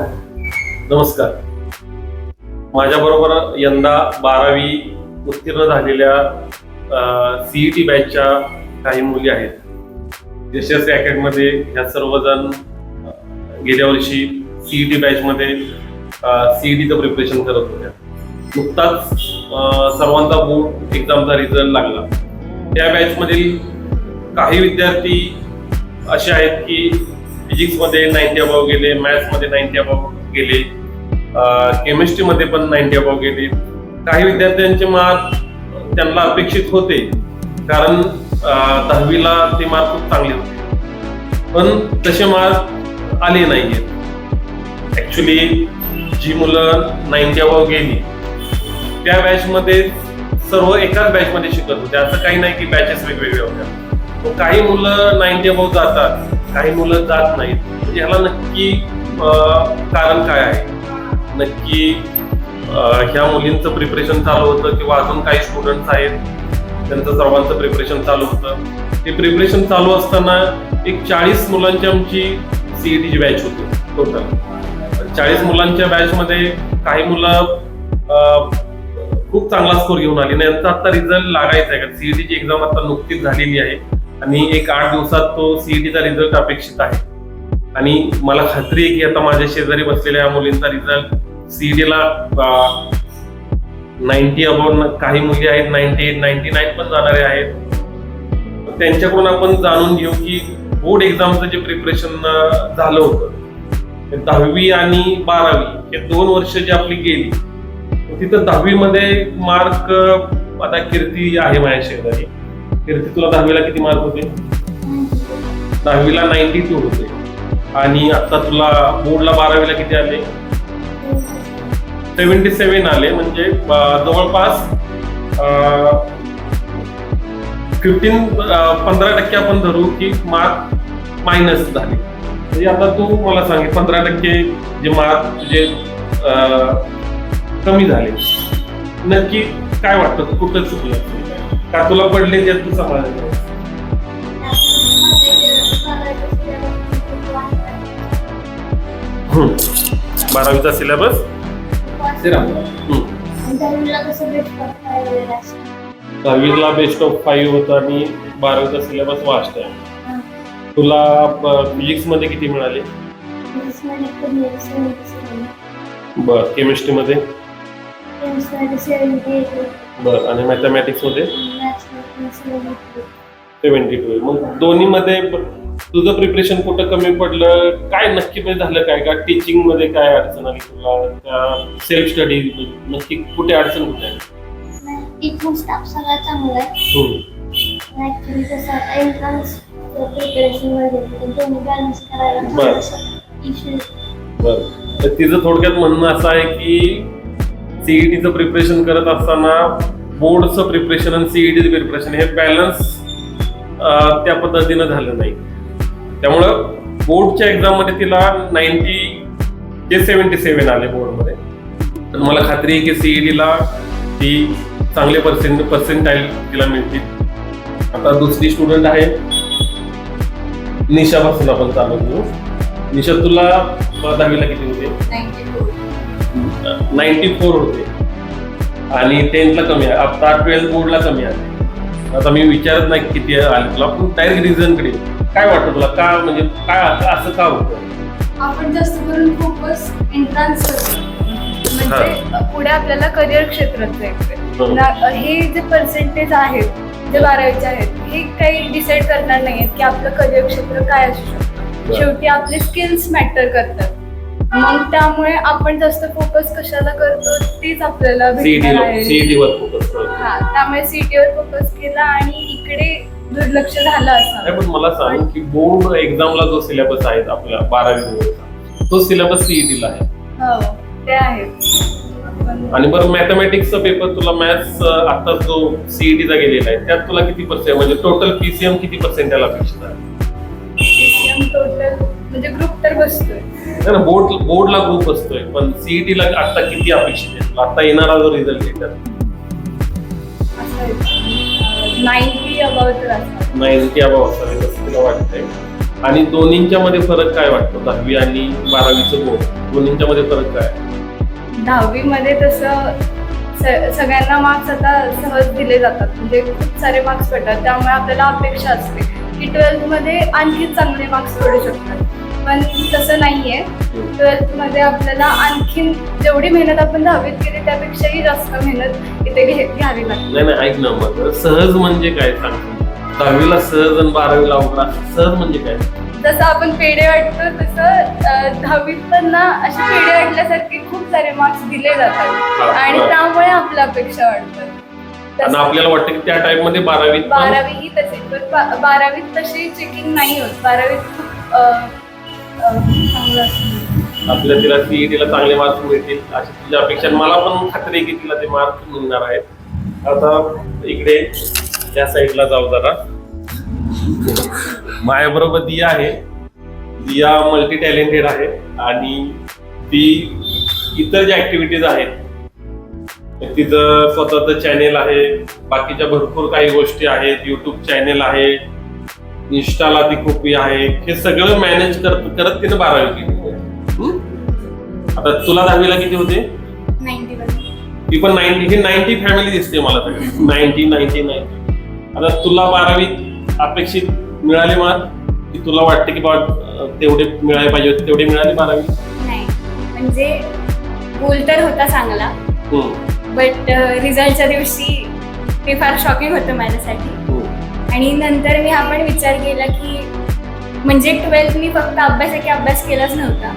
नमस्कार. माझ्याबरोबर यंदा बारावी उत्तीर्ण झालेल्या सीईटी बॅचच्या काही मुली आहेत. यशस्वी अकॅडमीमध्ये ह्या सर्वजण गेल्या वर्षी सीईटी बॅचमध्ये सीईटीचं प्रिपरेशन करत होत्या. नुकताच सर्वांचा बोर्ड एक्झामचा रिझल्ट लागला. त्या बॅचमधील काही विद्यार्थी असे आहेत की फिजिक्समध्ये नाईन्टी अबाव गेले मॅथ्समध्ये नाईन्टी अबाव गेले केमिस्ट्रीमध्ये पण नाईन्टी अबाव गेले. काही विद्यार्थ्यांचे मार्क त्यांना अपेक्षित होते कारण दहावीला ते मार्क खूप चांगले होते. पण तसे मार्क आले नाहीयेत. ऍक्च्युली जी मुलं नाईन्टी अबाव गेली त्या बॅचमध्ये सर्व एकाच बॅचमध्ये शिकत होते. असं काही नाही की बॅचेस वेगवेगळ्या होत्या. काही मुलं नाईन्टी अबाव जातात काही मुलं जात नाहीत. म्हणजे ह्याला नक्की कारण काय आहे? नक्की ह्या मुलींचं प्रिपरेशन चालू होतं किंवा अजून काही स्टुडंट्स आहेत? त्यांचं सर्वांचं प्रिपरेशन चालू होतं. ते प्रिपरेशन चालू असताना एक चाळीस मुलांची आमची सीईटीची बॅच होती टोटल चाळीस मुलांच्या बॅचमध्ये काही मुलं खूप चांगला स्कोर घेऊन आली. आणि यांचा आता रिझल्ट लागायचा आहे का सीईटीची एक्झाम आता नुकतीच झालेली आहे. आणि एक आठ दिवसात तो सीईटीचा रिझल्ट अपेक्षित आहे. आणि मला खात्री आहे की आता माझ्या शेजारी बसलेल्या या मुलींचा रिझल्ट सीईटीला नाईन्टी अबाउट काही मुली आहेत नाईन्टी एट नाईन्टी नाईन पण जाणारे आहेत. त्यांच्याकडून आपण जाणून घेऊ की बोर्ड एक्झामचं जे प्रिपरेशन झालं होतं दहावी आणि बारावी हे दोन वर्ष जी आपली गेली तिथं दहावीमध्ये मार्क आता कीर्ती आहे माझ्या शेजारी. कीर्ती तुला दहावीला किती मार्क होते? दहावीला नाईन्टी टू होते. आणि आता तुला बोर्डला बारावीला किती आले? सेव्हन्टी सेव्हन आले म्हणजे जवळपास फिफ्टीन पंधरा टक्के आपण धरू की मार्क मायनस झाले. म्हणजे आता तू मला सांग पंधरा टक्के जे मार्क तुझे कमी झाले नक्की काय वाटतं? तू कुठं चुकलं? का तुला पडले त्यात तू समाधान बारावीचा सिलेबस दहावीला बेस्ट ऑफ फाईव्ह होतं आणि बारावीचा सिलेबस वास्ट आहे. तुला फिजिक्समध्ये किती मिळाले? बर केमिस्ट्री मध्ये? बर आणि मॅथमॅटिक्समध्ये सेव्हन्टी टू मग दोन्हीमध्ये तुझं प्रिपरेशन कुठं कमी पडलं? काय नक्की म्हणजे झालं काय? का टीचिंगमध्ये काय अडचण आली तुला? त्या सेल्फ स्टडी नक्की कुठे अडचण कुठे आहे? टीचिंग स्टाफ सगळा चांगला आहे बरं. तिचं थोडक्यात म्हणणं असं आहे की सीईटीचं प्रिपरेशन करत असताना बोर्डचं प्रिपरेशन आणि सीईटीचं प्रिपरेशन हे बॅलन्स त्या पद्धतीनं झालं नाही. त्यामुळं बोर्डच्या एक्झाममध्ये तिला नाईन्टी ते सेवन्टी सेवन आले बोर्डमध्ये तर मला खात्री आहे की सीईटीला ती चांगले पर्सेंट पर्सेंटाईल तिला मिळतील. आता दुसरी स्टुडंट आहे. निशापासून आपण चालू करू निशा तुला दहावीला किती होते? नाईन्टी फोर होते. आणि टेन्थला कमी आहे. आता ट्वेल्थ बोर्डला कमी आले आता मी विचारत नाही किती आले तुला. पण डायरेक्ट रिझनकडे. काय वाटतं तुला? का म्हणजे काय असं का होतं? आपण जास्त करून फोकस एंट्रन्स म्हणजे पुढे आपल्याला करिअर क्षेत्रात ना- हे जे पर्सेंटेज आहेत जे बारावीचे आहेत हे काही डिसाईड करणार नाहीयेत की आपलं करिअर क्षेत्र काय असू शकतं. शेवटी आपले स्किल्स मॅटर करतात. मग त्यामुळे आपण जास्त फोकस कशाला करतो तेच आपल्याला सीईटी भेटणार आहे. सीईटी वर फोकस हा त्यामुळे सीईटीवर फोकस केला आणि इकडे दुर्लक्ष झालं नाही असं पण मला सांग की बोर्ड एक्झामला जो सिलेबस आहे आपल्या बारावी बोर्डचा तो सिलेबस सीईटीला आहे. हो ते आहे. पण आणि बरं मॅथमॅटिक्सचा पेपर तुला मॅथ्स आता जो सीईटीचा गेलेला आहे त्यात तुला किती पर्सेंट म्हणजे टोटल पीसीएम किती पर्सेंटाईल अपेक्षित आहे टोटल म्हणजे ग्रुप तर बसतोय. नाही ना बोर्ड बोर्डला ग्रुप असतोय. पण सीईटीला आता किती अपेक्षित आहे? आता येणारा जो रिझल्ट आहे असं नाईन्टी अबाउट नाईन्टी असं तुला वाटतंय? आणि दोन्हींच्या मध्ये फरक काय वाटतो? दहावी आणि बारावीचं बोर्ड दोन्हींच्या मध्ये फरक काय? दहावीमध्ये तसं स- सगळ्यांना मार्क्स आता सहज दिले जातात. म्हणजे खूप सारे मार्क्स पडतात. त्यामुळे आपल्याला अपेक्षा असते की ट्वेल्थमध्ये आणखी चांगले मार्क्स पडू शकतात. पण तसं नाही आहे ट्वेल्थमध्ये आपल्याला आणखीन जेवढी मेहनत आपण दहावीत केली त्यापेक्षाही जास्त मेहनत इथे घे घ्यावी लागते. नाही नाही ऐक ना मग. सहज म्हणजे काय सांगतो दहावीला सहज आणि बारावीला अवघड सहज म्हणजे काय? जसं आपण पेढे वाटतो तसं अं, दहावीत पण ना असे पेढे वाटल्यासारखे खूप सारे मार्क्स दिले जातात. हा, आणि हा. त्यामुळे आपल्या अपेक्षा वाढतात. आणि तसं- आपल्याला वाटतं की त्या टाइपमध्ये बारावीत पण बारावी ही तशी पण बा- बारावीत तशी चेकिंग नाही होत. बारावीत खूप अं, आपल्या तिला सीईटीला चांगले मार्क्स मिळतील अशी तुझ्या अपेक्षा मला पण खात्री आहे की तिला ते मार्क्स मिळणार आहेत. आता इकडे त्या साईडला जाऊ जरा. माझ्याबरोबर दिया आहे. दिया मल्टी टॅलेंटेड आहे. आणि ती इतर ज्या ऍक्टिव्हिटीज आहेत तिचं स्वतःचं चॅनेल आहे. बाकीच्या भरपूर काही गोष्टी आहेत. युट्यूब चॅनेल आहे. इन्स्टाला ती खूप हे आहे. हे सगळं मॅनेज करत करत तिनं बारावी केली? आता तुला दहावीला किती होते? ती पण नाईन्टी हे नाईन्टी फॅमिली दिसते मला सगळी. Ninety ninety ninety. आता तुला बारावीत अपेक्षित मिळाले मार्क की तुला वाटते की बाबा तेवढे मिळाले पाहिजे होते तेवढे मिळाले बारावी? नाही. म्हणजे गोल तर होता चांगला. बट रिझल्टच्या दिवशी ते फार शॉकिंग होतं माझ्यासाठी. आणि नंतर मी हा पण विचार केला की म्हणजे ट्वेल्थ मी फक्त अभ्यास आहे की अभ्यास केलाच नव्हता.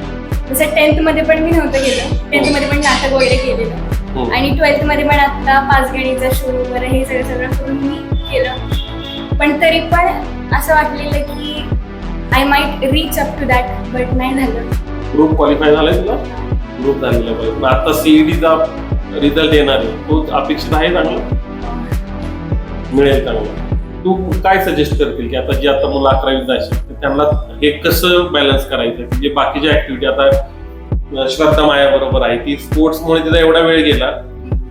जसं टेन्थमध्ये पण मी नव्हतं केलं. टेन्थमध्ये पण नाटक वगैरे केलेलं. हम्म. आणि ट्वेल्थमध्ये पण आता पाच गणितचा शो वगैरे हे सगळं सगळं करून मी केलं. पण तरी पण असं वाटलेलं की I might reach up to that but नाही झालं. ग्रुप क्वालिफाय झालाय तुला? ग्रुप झालेला पाहिजे पण आता सीईडीचा रिझल्ट येणार आहे. तो अपेक्षित आहे चांगला? मिळेल चांगला. तू काय सजेस्ट करतील की आता जे आता मुलं अकरावीत जायचे तर त्यांना हे कसं बॅलन्स करायचं? जे बाकीच्या ऍक्टिव्हिटी आता श्रद्धा माया बरोबर आहे. ती स्पोर्ट्समुळे तिचा एवढा वेळ गेला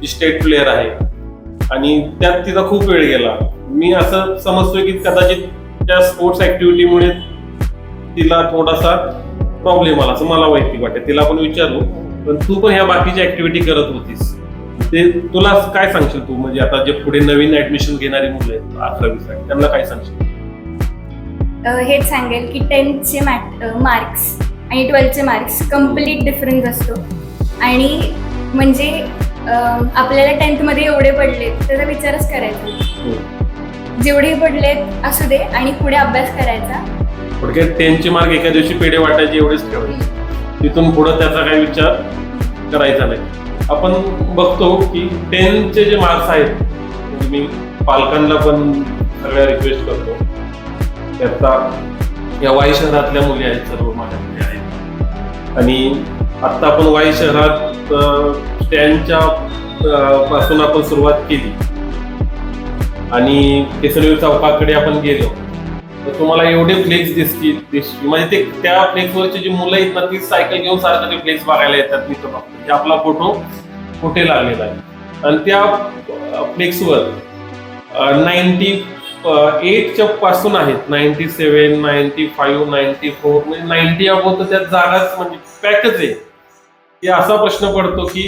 ती स्टेट प्लेअर आहे. आणि त्यात तिचा खूप वेळ गेला. मी असं समजतोय की कदाचित त्या स्पोर्ट्स ऍक्टिव्हिटीमुळे तिला थोडासा प्रॉब्लेम आला असं मला माहिती वाटते. तिला पण विचारू पण तू पण ह्या बाकीच्या ऍक्टिव्हिटी करत होतीस. ते तुला काय सांगशील तू? म्हणजे आता जे पुढे नवीन ऍडमिशन घेणारी मुलं आहेत अकरावीसाठी त्यांना काय सांगशील? हेच सांगेल की टेन्थचे मॅट मार्क्स आणि ट्वेल्थचे मार्क्स कंप्लीट डिफरन्स असतो. आणि म्हणजे अ, आपल्याला टेन्थमध्ये एवढे पडले त्याचा विचारच करायचा. जेवढे पडलेत असू दे आणि पुढे अभ्यास करायचा. थोडक्यात टेनचे मार्क एका दिवशी पेढे वाटायचे एवढेच ठेवायचे. तिथून पुढे त्याचा काही विचार करायचा नाही. आपण बघतो की टेनचे जे मार्क्स आहेत म्हणजे मी पालकांना पण सगळ्या रिक्वेस्ट करतो. त्याचा या वाई शहरातल्या मुली आहेत सर्व माझ्या मुली आहेत. आणि आत्ता आपण वाई शहरात स्टँडच्या पासून आपण सुरुवात केली. आणि केसरी चौकाकडे आपण गेलो. तर तुम्हाला एवढे फ्लेक्स दिसतील दिसतील. म्हणजे ते त्या फ्लेक्सवरची जी मुलं आहेत ना ती सायकल घेऊन सारखं ते फ्लेक्स बघायला येतात मी तर आपला फोटो कुठे लागलेला आहे. आणि त्या फ्लेक्सवर नाईन्टी एटच्या पासून आहेत ninety seven ninety five ninety four म्हणजे नाईन्टी अबो तर त्यात जागाच म्हणजे पॅकच आहे. की असा प्रश्न पडतो की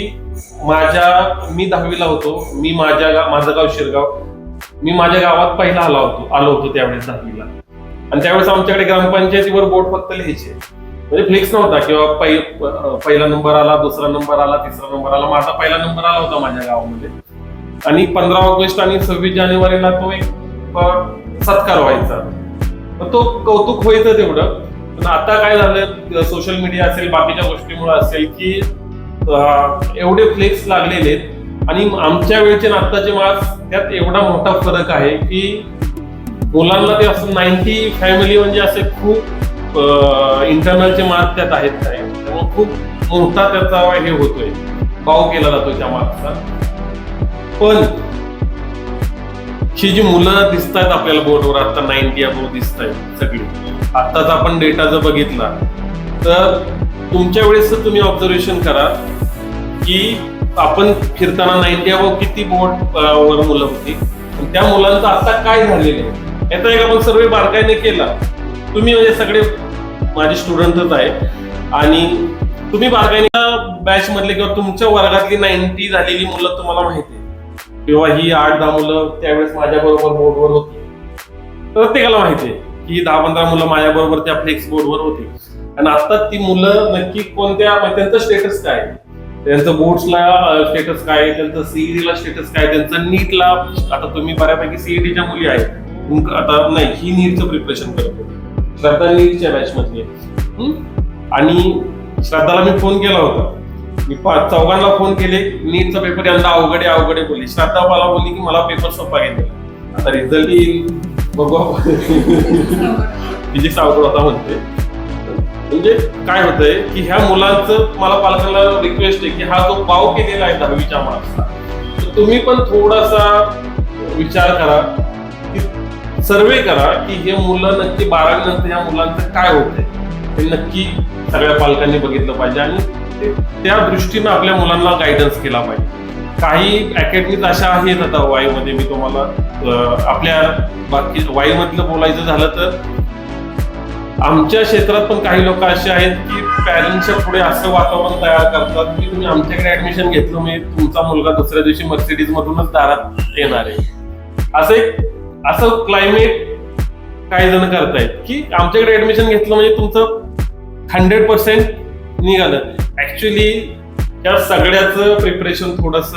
माझ्या मी दहावीला होतो मी माझ्या गा- माझं गाव शिरगाव मी माझ्या गावात पहिला आला होतो आलो होतो त्यावेळेस दहावीला. आणि त्यावेळेस आमच्याकडे ग्रामपंचायतीवर बोर्ड फक्त लिहायचे. म्हणजे फ्लेक्स नव्हता किंवा पहिला नंबर आला दुसरा नंबर आला तिसरा नंबर आला. माझा पहिला नंबर आला होता माझ्या गावामध्ये. आणि पंधरा ऑगस्ट आणि सव्वीस जानेवारीला तो एक सत्कार व्हायचा. तो कौतुक व्हायचं तेवढं. पण आता काय झालं सोशल मीडिया असेल बाकीच्या गोष्टीमुळे असेल की एवढे फ्लेक्स लागलेले आहेत. आणि आमच्या वेळचे आत्ताचे मार्क्स त्यात एवढा मोठा फरक आहे की मुलांना ते असं नाईन्टी फॅमिली म्हणजे असे खूप इंटरनलचे मार्क त्यात आहेत काय त्यामुळे खूप मोठा त्याचा हे होतोय. भाव केला जातो त्या मार्क्सचा पण ही जी मुलं दिसत आहेत आपल्याला बोर्डवर आता नाईन्टी अबो दिसत आहेत सगळी. आत्ताच आपण डेटा जर बघितला तर तुमच्या वेळेस तुम्ही ऑब्झर्वेशन करा की आपण फिरताना नाईन्टी अबो किती बोर्ड वर मुलं होती. त्या मुलांचं आता काय झालेलं आहे? याचा एक आपण सर्वे बारकाईने केला. तुम्ही म्हणजे सगळे माझे स्टुडंटच आहे. आणि तुम्ही बारकाईने बॅच मधले किंवा तुमच्या वर्गातली नाईन्टी झालेली मुलं तुम्हाला माहिती आहे. किंवा ही आठ दहा मुलं त्यावेळेस माझ्या बरोबर बोर्डवर होती प्रत्येकाला माहिती आहे की दहा पंधरा मुलं माझ्या बरोबर त्या फ्लेक्स बोर्डवर होती. आणि आता ती मुलं नक्की कोणत्या त्यांचं स्टेटस काय? आहे? त्यांचं बोर्ड्सला स्टेटस काय? त्यांचं सीईडीला स्टेटस काय? त्यांचं नीटला आता तुम्ही बऱ्यापैकी सीईडीच्या मुली आहेत. आता नाही ही नीटचं प्रिपरेशन करतो. श्रद्धा नीटच्या बॅच मधली? आणि श्रद्धाला मी फोन केला होता. मी पाच चौघांना फोन केले. नीटचा पेपर यंदा अवघडे अवघडे बोलली. श्रद्धा मला बोलली की मला पेपर सोपा घेतला आता रिझल्ट येईल. बघू. फिजिक्स अवघड होता म्हणते म्हणजे काय होतंय की ह्या मुलांचं मला पालकांना रिक्वेस्ट आहे की हा जो पाव केलेला आहे दहावीच्या मार्क्सला तर तुम्ही पण थोडासा विचार करा की सर्वे करा की हे मुलं नक्की बारावी नंतर या मुलांचं काय होतंय. हे नक्की सगळ्या पालकांनी बघितलं पाहिजे आणि त्या दृष्टीनं आपल्या मुलांना गायडन्स केला पाहिजे. काही अकॅडमीज अशा आहेत आता वायूमध्ये मी तुम्हाला आपल्या बाकी वायूमधलं बोलायचं झालं तर आमच्या क्षेत्रात पण काही लोक असे आहेत की पॅरेंट्सच्या पुढे असं वातावरण तयार करतात की तुम्ही आमच्याकडे ऍडमिशन घेतलं मी तुमचा मुलगा दुसऱ्या दिवशी मर्सिडीज मधूनच दारात येणार आहे. असं एक असं क्लायमेट काही जण करतायत की आमच्याकडे ऍडमिशन घेतलं म्हणजे तुमचं हंड्रेड पर्सेंट निघालं. ऍक्च्युली या सगळ्याचं प्रिपरेशन थोडस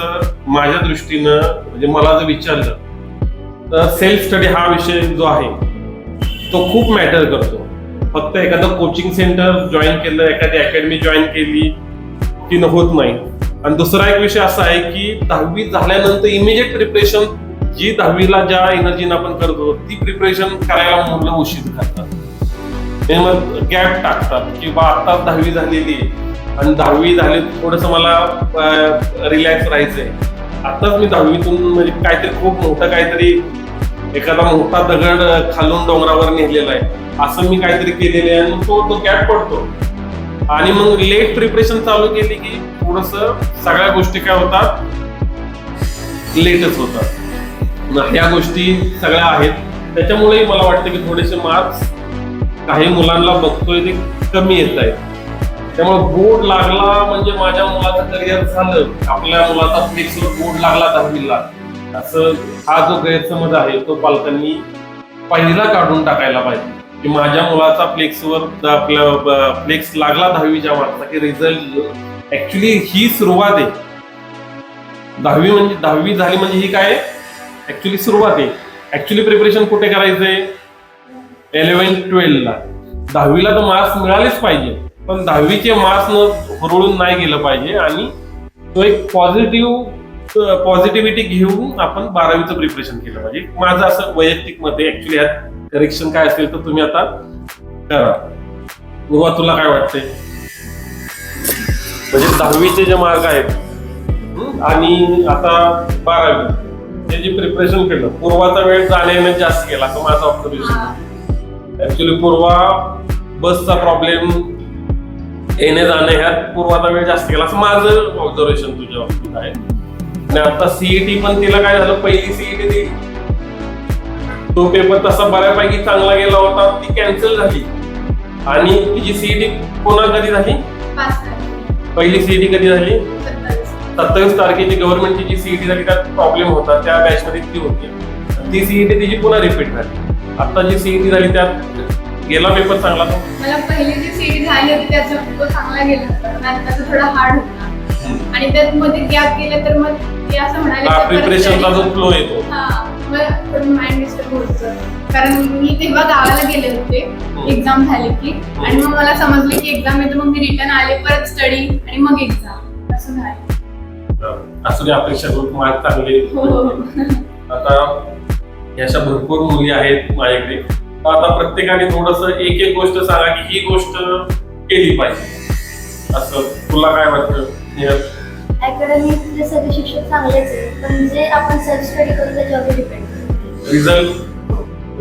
माझ्या दृष्टीनं म्हणजे मला जर विचारलं तर सेल्फ स्टडी हा विषय जो आहे तो खूप मॅटर करतो. फक्त एखादं कोचिंग सेंटर जॉईन केलं एखादी अकॅडमी जॉईन केली की न होत नाही. आणि दुसरा एक विषय असा आहे की दहावी झाल्यानंतर इमिजिएट प्रिपरेशन जी दहावीला ज्या एनर्जीनं आपण करतो ती प्रिपरेशन करायला मुलं उशीर करतात. ते मग गॅप टाकतात किंवा आता दहावी झालेली आणि दहावी झाली थोडस मला रिलॅक्स राहायचंय. आताच मी दहावीतून म्हणजे काहीतरी खूप मोठं काहीतरी एखादा मोठा दगड खालून डोंगरावर नेलेला आहे. असं मी काहीतरी केलेलं आहे आणि तो तो गॅप पडतो. आणि मग लेट प्रिपरेशन चालू केली की थोडस सगळ्या गोष्टी काय होतात? लेटच होतात. ह्या गोष्टी सगळ्या आहेत. त्याच्यामुळेही मला वाटतं की थोडेसे मार्क्स काही मुलांना बघतोय ते कमी येत आहेत. त्यामुळे बोर्ड लागला म्हणजे माझ्या मुलाचं करिअर झालं. आपल्या मुलाचा फ्लेक्सवर बोर्ड लागला दहावीला. असं हा जो गैरसमज आहे तो पालकांनी पहिला काढून टाकायला पाहिजे. की माझ्या मुलाचा फ्लेक्सवर आपल्या फ्लेक्स लागला दहावीच्या मार्क्सचा की रिझल्ट ऍक्च्युली ही सुरुवात आहे. दहावी म्हणजे दहावी झाली म्हणजे ही काय ऍक्च्युली सुरुवात आहे. ऍक्च्युली प्रिपरेशन कुठे करायचंय? इलेव्हन ट्वेल्वला दहावीला तर मार्क्स मिळालेच पाहिजे. पण दहावीचे मार्क्स न हुरळून नाही गेलं पाहिजे आणि तो एक पॉझिटिव्ह पॉझिटिव्हिटी घेऊन आपण बारावीचं प्रिपरेशन केलं पाहिजे. माझं असं वैयक्तिक मत आहे. ऍक्च्युली यात करेक्शन काय असेल तर तुम्ही आता करा. बुवा तुला काय वाटतंय? म्हणजे दहावीचे जे मार्क आहेत आणि आता बारावी. जे प्रिपरेशन केलं. पूर्वाचा वेळ जाण्या येण्यात जास्त गेला असं माझं ऑब्झर्वेशन ऍक्च्युली पूर्वा बसचा प्रॉब्लेम येणे जाणे ह्यात पूर्वाचा वेळ जास्त गेला असं माझं ऑब्झर्वेशन तुझ्या बाबतीत आहे. आणि आता सीईटी पण तिला काय झालं? पहिली सीईटी दिली तो पेपर तसा बऱ्यापैकी चांगला गेला होता. ती कॅन्सल झाली. आणि तिची सीईटी पुन्हा कधी झाली? पहिली सीईटी कधी झाली? सत्तावीस तारखेची गव्हर्नमेंटची जी सीईटी झाली त्यात प्रॉब्लेम होता. त्या बॅच मध्ये ती होती. ती सीईटी तिची पुन्हा रिपीट झाली. आता जी सीईटी झाली त्यात गेला पेपर चांगला तो. मला पहिली जी सीडी झाली होती त्याचा तो चांगला गेला होता थोडा हार्ड होता. आणि त्यात मध्ये गॅप गेला तर मग ते असं म्हणाले प्रिपरेशनचा जो study- फ्लो येतो. माइंड डिस्टर्ब होत होतं. कारण मी तेव्हा गावाला गेले होते एक्झाम झाली की. आणि मग मला समजलं की एक्झाम येतो मग मी रिटर्न आले परत स्टडी आणि मग एक्झाम असं झालं. असू दे अपेक्षा करू मार्क चांगले. हो हो. आता अशा भरपूर मुली आहेत माझ्याकडे. आता प्रत्येकाने थोडस एक एक गोष्ट सांगा की ही गोष्ट केली पाहिजे. असं तुला काय वाटतं? अकॅडमीतले सगळे शिक्षक चांगलेच आहे पण जे आपण सेल्फ स्टडी करू त्याच्यावर डिपेंड रिझल्ट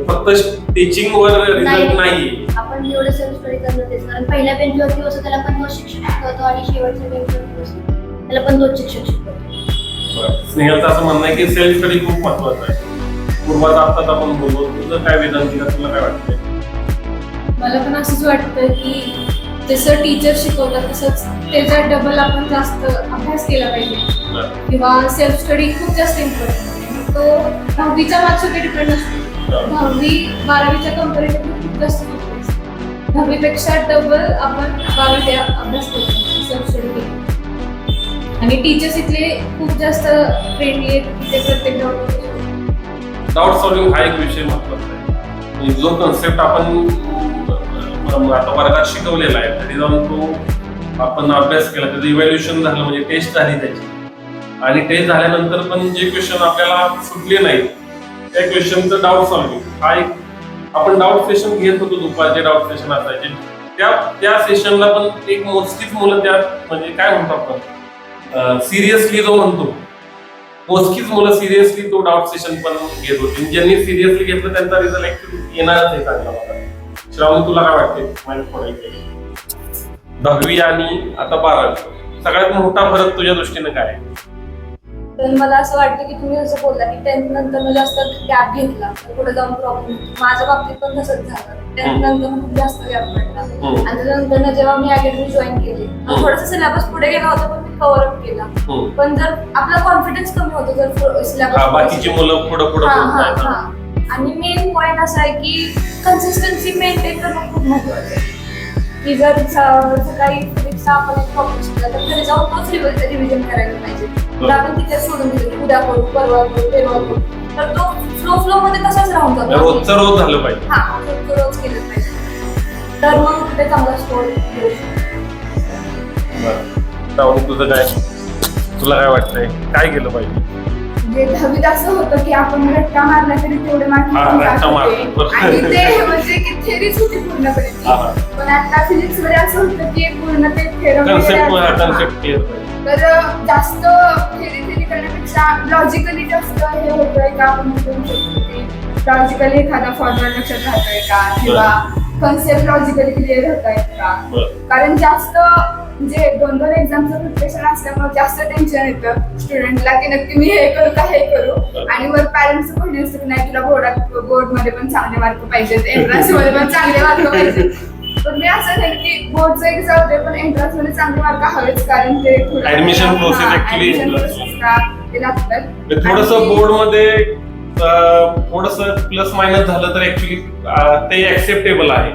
फक्त टीचिंग वर रिझल्ट नाही आपण जेवढं सेल्फ स्टडी करणं तेच कारण पहिल्या बेंचवरती बसतो त्याला पण तोच शिक्षक शिकवतो आणि शेवटच्या बेंचवरती त्याला पण तोच शिक्षक शिकवतो स्नेहलचं असं म्हणणं आहे की सेल्फ स्टडी खूप महत्वाचं आहे. पूर्वाचा आत्ताच आपण बोललो. तुझं काय वेदांतीला तुला काय वाटतंय? मला पण असंच वाटतं की जसं टीचर शिकवतात तसंच त्याचा डबल आपण जास्त अभ्यास केला पाहिजे. किंवा सेल्फ स्टडी खूप जास्त इम्पॉर्टंट आहे. तो दहावीच्या मार्क्सवर डिपेंड असतो. दहावी बारावीच्या कम्पॅरिटिव्ह खूप जास्त. दहावीपेक्षा डबल आपण बारावीत अभ्यास करतो सेल्फ स्टडी आणि टीचर्स इथले खूप जास्त फ्रेंडली आहेत तिथे प्रत्येक डाऊट डाऊट सॉल्विंग हा एक विषय महत्त्वाचा आहे. म्हणजे जो कन्सेप्ट आपण आता वर्गात शिकवलेला आहे तरी जाऊन तो आपण अभ्यास केला त्याचं इव्हॅल्युएशन झालं म्हणजे टेस्ट झाली त्याची. आणि टेस्ट झाल्यानंतर पण जे क्वेश्चन आपल्याला सुटले नाही त्या क्वेश्चनचं डाऊट सॉल्विंग हा एक आपण डाऊट सेशन घेत होतो दुपारचे डाऊट सेशन असायचे. त्या त्या सेशनला पण एक मोजकीच मुलं त्यात म्हणजे काय म्हणतो आपण? सिरियसली जो म्हणतो. मोजकीच मुलं सिरियसली तो डाऊट सेशन पण घेत होती. ज्यांनी सिरियसली घेतलं त्यांचा रिझल्ट ऍक्च्युली येणारच आहे चांगला मला. श्रावण तुला काय वाटते दहावी आणि आता बारावी. सगळ्यात मोठा फरक तुझ्या दृष्टीने काय आहे? तर मला असं वाटतं की तुम्ही जसं बोलला की टेन्थ नंतर मी जास्त गॅप घेतला पुढे जाऊन प्रॉब्लेम माझ्या बाबतीत पण तसंच झालं टेन्थ नंतर खूप जास्त गॅप पडला. आणि त्यानंतर जेव्हा मी अकॅडमी जॉईन केली. थोडंसं सिलेबस पुढे गेला होता पण मी कव्हर अप केला. पण जर आपला कॉन्फिडन्स कमी होतो जर सिलेबस बाकीची मुलं पुढं पुढं बोलत आहेत. आणि मेन पॉइंट असा आहे की कन्सिस्टन्सी मेंटेन करणं खूप महत्वाचं आहे की जर सकाळी फिजिक्सचा आपण एक टॉपिक शिकला तर घरी जाऊन तोच रिव्हिजन करायला पाहिजे. तर आपण तिथे सोडून दिलं की उद्या करू परवा करू तेव्हा करू तर तो फ्लो फ्लो मध्ये तसाच राहून जातो. रोजचं रोज झालं पाहिजे. हा रोजचं रोज केलं पाहिजे. तर मग कुठे चांगला स्कोर येऊ शकतो. तुझं काय? तुला काय वाटतंय? काय केलं पाहिजे? म्हणजे दहावीत असं होतं की आपण रट्टा मारला तरी तेवढे मार्क हा, रट्टा. मारला. आणि ते म्हणजे की थेरीच होती पूर्णपणे ती. हा. पण आता फिजिक्समध्ये असं होतं की पूर्ण ते थेरम कन्सेप्ट कन्सेप्ट क्लिअर पाहिजे तर जास्त थेरी थेरी करण्यापेक्षा लॉजिकली जास्त हे होतंय का आपण करू शकतो की लॉजिकली एखादा फॉर्म्युला लक्षात राहतोय का किंवा कन्सेप्ट लॉजिकली क्लिअर होत आहेत का बरं कारण जास्त म्हणजे दोन दोन एक्झामचं प्रिपरेशन असल्यामुळे जास्त टेन्शन येतं. स्टुडंटला की नक्की मी हे करू का हे करू? आणि वर पॅरेंट्सचं पण असतं की नाही तुला बोर्डात बोर्डमध्ये पण चांगले मार्क पाहिजेत एंट्रन्समध्ये पण चांगले मार्क पाहिजेत. पण मी असं नाही की बोर्डचं एक्झाम होते पण एंट्रन्समध्ये चांगले मार्क हवेच कारण ते process ला ते लागतात. थोडसमध्ये थोडस प्लस मायनस झालं तर ऍक्च्युली ते ऍक्सेप्टेबल आहे.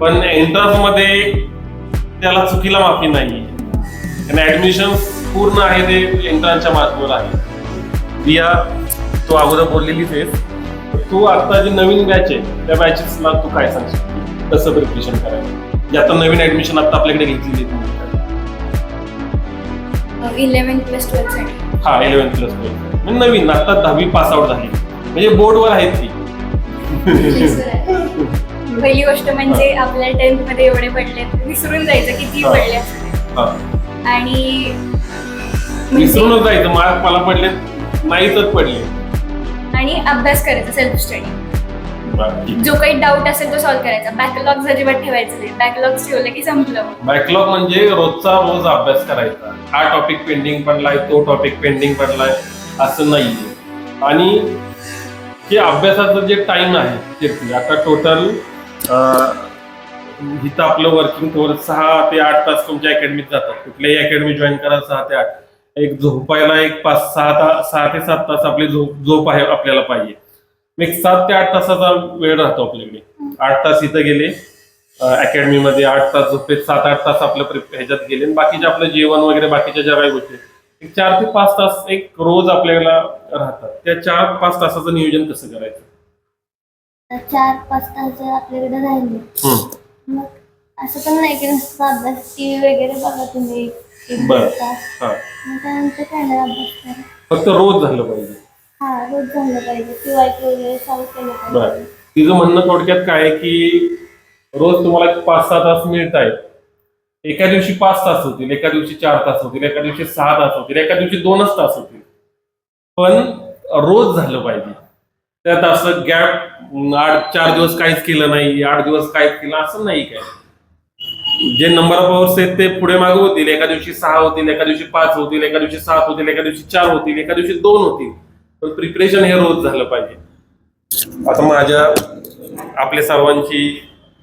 पण एंट्रन्समध्ये त्याला चुकीला माफी नाही आणि ऍडमिशन पूर्ण आहे ते एंट्रन्सच्या मार्कवर आहे. रिया तू अगोदर बोललेलीच आहेस. तू आता जी नवीन बॅच आहे त्या बॅचेसला तू काय सांगशील? कसं प्रिपरेशन करायचं? जे आता नवीन ऍडमिशन आता आपल्याकडे घेतलेली तुम्ही. इलेव्हन प्लस ट्वेल्थसाठी हा इलेव्हन प्लस ट्वेल्थ म्हणजे नवीन आता दहावी पास आउट झाली. म्हणजे बोर्डवर आहेत ती. पहिली गोष्ट म्हणजे आपल्या टेन्थमध्ये एवढे पडले विसरून जायचं किती. पडले. आणि म्हणजे- विसरूनच जायचं. मार्क मला पडले. नाहीतच पडले. आणि अभ्यास करायचा सेल्फ स्टडी. जो काही डाऊट असेल तो सॉल्व्ह करायचा. बॅकलॉग अजिबात ठेवायचं नाही. बॅकलॉग ठेवलं की संपलं. बॅकलॉग म्हणजे रोजचा रोज अभ्यास करायचा. हा टॉपिक पेंडिंग पडलाय तो टॉपिक पेंडिंग पडलाय असं नाहीये. आणि जे अभ्यासाचं जे टाइम आहे ते आता टोटल इथं आपलं वर्किंग थोडं सहा ते आठ तास तुमच्या अकॅडमीत जातात. कुठल्याही अकॅडमी जॉईन करा सहा ते आठ. एक झोपायला एक पाच सहा तास सहा ते सात तास आपली झोप झोप आहे आपल्याला पाहिजे. एक सात ते आठ तासाचा वेळ राहतो आपल्याकडे. आठ तास इथं गेले अकॅडमीमध्ये आठ तास झोपेत सात आठ तास आपलं ह्याच्यात गेले. आणि बाकीचे आपलं जेवण वगैरे बाकीच्या ज्या काही गोष्टी एक चार ते पाच तास एक रोज आपल्याला राहतात. त्या चार पाच तासाचं नियोजन कसं करायचं? चार पाच तास जर आपल्याकडे राहिले. हम्म. मग असं पण नाही की नुसतं अभ्यास टी व्ही वगैरे बघा तुम्ही. एक बरं. दीड तास. हा. मग त्यानंतर काय नाही अभ्यास करा. फक्त रोज झालं पाहिजे. हा रोज झालं पाहिजे. वगैरे सॉल्व केलं बरं. पाहिजे तिचं म्हणणं थोडक्यात काय आहे की रोज तुम्हाला एक पाच सहा तास मिळत आहेत एका दिवशी पाच तास होतील एका दिवशी चार तास होतील एका दिवशी सहा तास होतील एका दिवशी दोनच तास होतील. पण रोज झालं पाहिजे. त्यात असं गॅप आठ चार दिवस काहीच केलं नाही आठ दिवस काहीच केलं असं नाही काय जे नंबर ऑफ अवर्स आहेत ते पुढे मागे होतील एका दिवशी सहा होतील एका दिवशी पाच होतील एका दिवशी सात होतील एका दिवशी चार होतील एका दिवशी दोन होतील. पण प्रिपरेशन हे रोज झालं पाहिजे. आता माझ्या आपल्या सर्वांची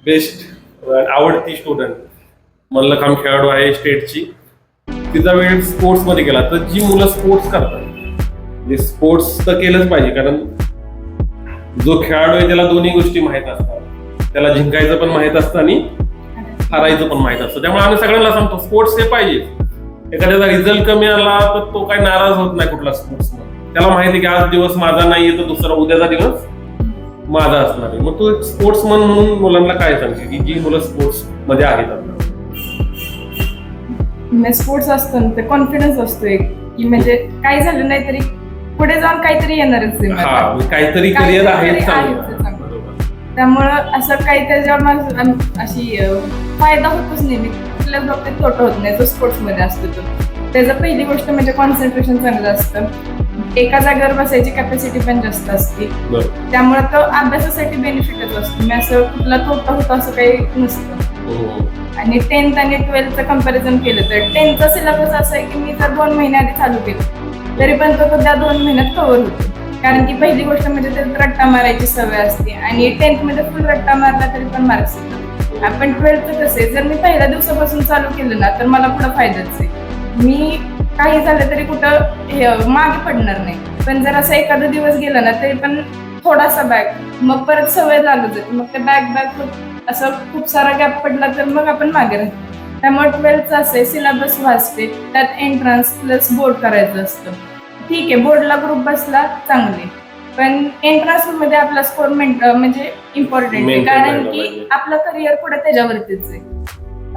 बेस्ट आवडती स्टुडंट मल्लखांब खेळाडू आहे स्टेटची तिचा वेळ स्पोर्ट्समध्ये गेला. तर जी मुलं स्पोर्ट्स करतात म्हणजे स्पोर्ट्स तर केलंच पाहिजे कारण जो खेळाडू आहे त्याला दोन्ही गोष्टी माहीत असतात. त्याला जिंकायचं पण माहीत असतं आणि हारायचं पण माहीत असतं. त्यामुळे आम्ही सगळ्यांना सांगतो स्पोर्ट्स हे पाहिजे. एखाद्याचा रिझल्ट कमी आला तर तो काही नाराज होत नाही कुठला स्पोर्ट्स त्याला माहिती आहे की आज दिवस माझा नाहीये तर दुसरा उद्याचा दिवस माझा असणार आहे. मग तू स्पोर्ट्समन म्हणून मुलांना काय सांगशील? की जी मुलं स्पोर्ट्समध्ये आहेत आता? म्हणजे स्पोर्ट्स असतं ना ते कॉन्फिडन्स असतो एक. की म्हणजे काही झालं नाही तरी पुढे जाऊन काहीतरी येणारच आहे मला. हा म्हणजे काहीतरी करिअर आहे काहीतरी चांगलं आहे चांगलं. बरोबर. त्यामुळं असं काही त्याच्यावर माझं अशी अं, फायदा होतोच नेहमी कुठल्याच बाबतीत तोटा होत नाही जो स्पोर्ट्समध्ये असतो तो त्याचं पहिली गोष्ट म्हणजे कॉन्सन्ट्रेशन चांगलं असतं एका जागेवर बसायची कॅपॅसिटी पण जास्त असते बरोबर. त्यामुळे तो अभ्यासासाठी बेनिफिटच असतो मी असं कुठला तोटा होतो असं काही नसतं हो. आणि टेन्थ आणि ट्वेल्थचं कंपॅरिझन केलं तर टेन्थचा सिलेबस असा आहे की मी जर दोन महिन्या आधी चालू केलं तरी पण तो सध्या दोन महिन्यात कव्हर होतो. कारण की पहिली गोष्ट म्हणजे त्यात रट्टा मारायची सवय असते. आणि टेन्थमध्ये फुल रट्टा मारला तरी पण मार्क्स येतात. आपण ट्वेल्थचं कसं आहे जर मी पहिल्या दिवसापासून चालू केलं ना तर मला पुढं फायदाच आहे. मी काही झालं तरी कुठं हे मागे पडणार नाही. पण जर असं एखादा दिवस गेला ना तरी पण थोडासा बॅग मग परत सवय लागत जाते. मग ते बॅग बॅग असं खूप सारा गॅप पडला तर मग आपण मागे राहतो त्यामुळे ट्वेल्थचं असं आहे सिलेबस वाचते. त्यात एंट्रन्स प्लस बोर्ड करायचं असतं. ठीक आहे बोर्डला ग्रुप बसला चांगले. पण एंट्रन्समध्ये आपला स्कोर म्हणजे इम्पॉर्टंट आहे. Maintain कारण की पाहिजे. आपलं करिअर पुढे त्याच्यावरतीच आहे.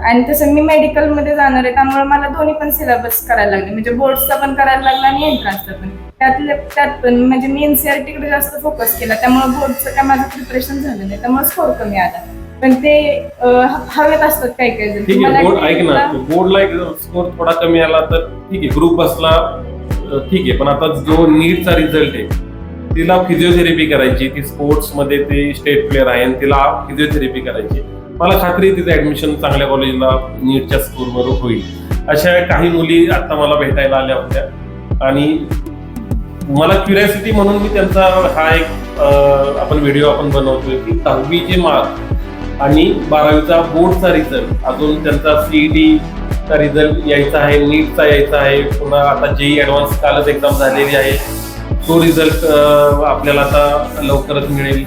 आणि तसं मी मेडिकलमध्ये जाणार आहे त्यामुळे मला दोन्ही पण सिलेबस करायला लागले. म्हणजे बोर्डचा पण करायला लागला आणि एंट्रन्सचा पण. त्यातले त्यात पण म्हणजे मी एनसीआरटी कडे जास्त फोकस केला. त्यामुळे बोर्डचं काय माझं प्रिपरेशन झालं नाही. त्यामुळे स्कोर कमी आला. पण ते अं, हवेत असतात काही काही जण. ठीक मला आहे बोर्ड ऐक ना. बोर्डला एक स्कोर थोडा कमी आला तर ठीक आहे. ग्रुप बसला ठीक आहे पण आता जो नीटचा रिझल्ट आहे तिला फिजिओथेरपी करायची ती स्पोर्ट्समध्ये ती स्टेट प्लेअर आहे आणि तिला फिजिओथेरपी करायची. मला खात्री आहे तिचं ऍडमिशन चांगल्या कॉलेजला नीटच्या स्कूलवर होईल. अशा काही मुली आता मला भेटायला आल्या होत्या. आणि मला क्युरियासिटी म्हणून मी त्यांचा हा एक आपण व्हिडिओ आपण बनवतोय की दहावीचे मार्क आणि बारावीचा बोर्डचा रिझल्ट अजून त्यांचा सीईटी चा रिझल्ट यायचा आहे नीटचा यायचा आहे पुन्हा आता जेई ॲडव्हान्स कालच एक्झाम झालेली आहे तो रिझल्ट आपल्याला आता लवकरच मिळेल.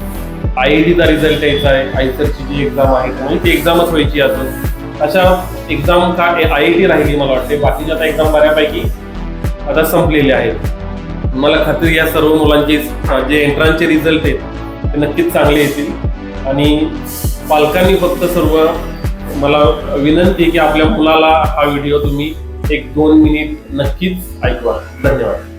आय आय टीचा रिझल्ट यायचा आहे आयसरची जी एक्झाम आहे म्हणजे ती एक्झामच व्हायची अजून. अशा एक्झाम का आय आय टी राहिली मला वाटते बाकीच्या आता एक्झाम बऱ्यापैकी आता संपलेल्या आहेत. मला खात्री या सर्व मुलांचे जे एंट्रांचे रिझल्ट आहेत ते नक्कीच चांगले येतील. आणि पालकांनी फक्त सर्व मला विनंती आहे की आपल्या मुलाला हा व्हिडिओ तुम्ही एक दोन मिनिट नक्कीच ऐकवा. धन्यवाद.